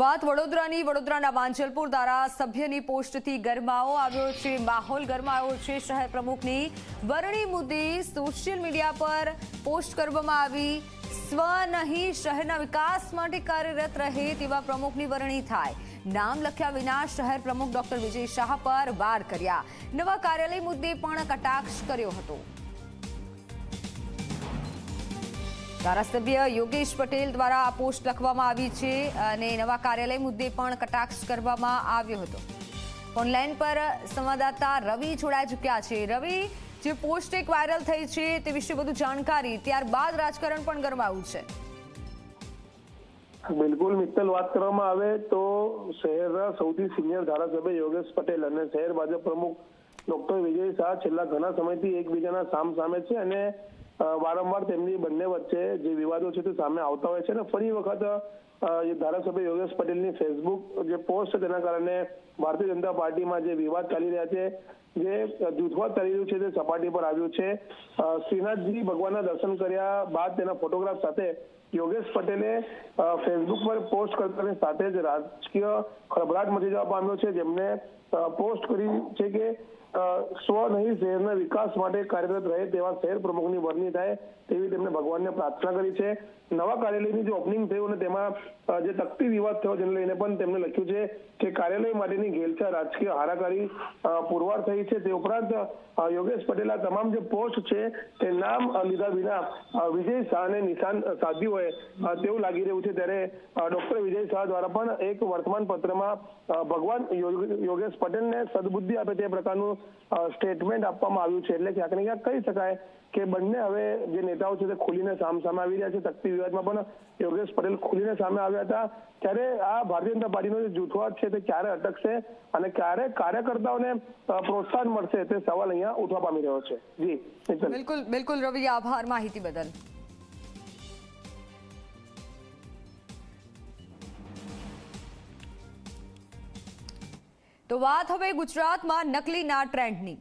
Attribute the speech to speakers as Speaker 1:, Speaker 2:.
Speaker 1: વાત વડોદરાની. વડોદરાના માંજલપુર ધારાસભ્યની પોસ્ટથી ગરમાવો આવ્યો છે. માહોલ ગરમાયો છે. શહેર પ્રમુખની વરણી મુદ્દે સોશિયલ મીડિયા પર પોસ્ટ કરવામાં આવી. સ્વ નહીં, શહેરના વિકાસ માટે કાર્યરત રહે તેવા પ્રમુખની વરણી થાય. નામ લખ્યા વિના શહેર પ્રમુખ ડોક્ટર વિજય શાહ પર વાર કર્યા. નવા કાર્યાલય મુદ્દે પણ કટાક્ષ કર્યો હતો. ધારાસભ્ય યોગેશ પટેલ દ્વારા આ પોસ્ટ લખવામાં આવી છે અને નવા કાર્યાલય મુદ્દે પણ કટાક્ષ કરવામાં આવ્યો હતો. ઓનલાઈન પર સંવાદદાતા રવિ જોડાઈ ચૂક્યા છે. રવિ, જે પોસ્ટ એક વાયરલ થઈ છે તે વિશે વધુ જાણકારી, ત્યારબાદ રાજકારણ પણ ગરમાયું છે.
Speaker 2: બિલકુલ મિત્તલ, વાત કરવામાં આવે તો શહેરના સૌથી સિનિયર ધારાસભ્ય યોગેશ પટેલ અને શહેર ભાજપ પ્રમુખ ડોક્ટર વિજય શાહ છેલ્લા ઘણા સમયથી એકબીજાના સામ સામે છે અને વારંવાર તેમની બંને વચ્ચે જે વિવાદો છે તે સામે આવતા હોય છે અને ફરી વખત ધારાસભ્ય યોગેશ પટેલની ફેસબુક જે પોસ્ટ છે, તેના કારણે ભારતીય જનતા પાર્ટીમાં જે વિવાદ ચાલી રહ્યા છે, જે જૂથવાદ ચાલી રહ્યું છે, તે સપાટી પર આવ્યું છે. શ્રીનાથજી ભગવાનના દર્શન કર્યા બાદ તેના ફોટોગ્રાફ સાથે યોગેશ પટેલે ફેસબુક પર પોસ્ટ કરતાની સાથે જ રાજકીય ખળભળાટ મચી જવા પામ્યો છે. જેમને પોસ્ટ કરી છે કે સ્વ નહીં, શહેરના વિકાસ માટે કાર્યરત રહે તેવા શહેર પ્રમુખની વરણી થાય તેવી તેમણે ભગવાનને પ્રાર્થના કરી છે. નવા કાર્યાલયની જે ઓપનિંગ થયું અને તેમાં જે તકતી વિવાદ થયો જેને લઈને પણ તેમણે લખ્યું છે કે કાર્યાલય માટેની ઘેલછા રાજકીય હારાકારી પુરવાર થઈ છે. તે ઉપરાંત યોગેશ પટેલ તમામ જે પોસ્ટ છે તે નામ લીધા વિના વિજય શાહને નિશાન સાધ્યું હોય તેવું લાગી રહ્યું છે. ત્યારે ડોક્ટર વિજય શાહ દ્વારા પણ એક વર્તમાન પત્રમાં ભગવાન યોગેશ પટેલને સદબુદ્ધિ આપે તે પ્રકારનું સ્ટેટમેન્ટ આપવામાં આવ્યું છે. એટલે ક્યાંક ને ક્યાંક કહી શકાય કે બંને હવે જે નેતાઓ છે તે ખુલીને સામ સામે આવી રહ્યા છે. તકતી વિવાદમાં પણ યોગેશ પટેલ ખુલીને સામે આવ્યા હતા. ત્યારે આ ભારતીય જનતા પાર્ટીનો જે જૂથવાદ છે તે ક્યારે અટકશે અને ક્યારે કાર્યકર્તાઓને પ્રોત્સાહન મળશે તે સવાલ અહીંયા ઉઠવા પામી રહ્યો છે. જી
Speaker 1: બિલકુલ બિલકુલ રવિ, આભાર માહિતી બદલ. તો વાત હવે ગુજરાતમાં નકલીના ટ્રેન્ડની.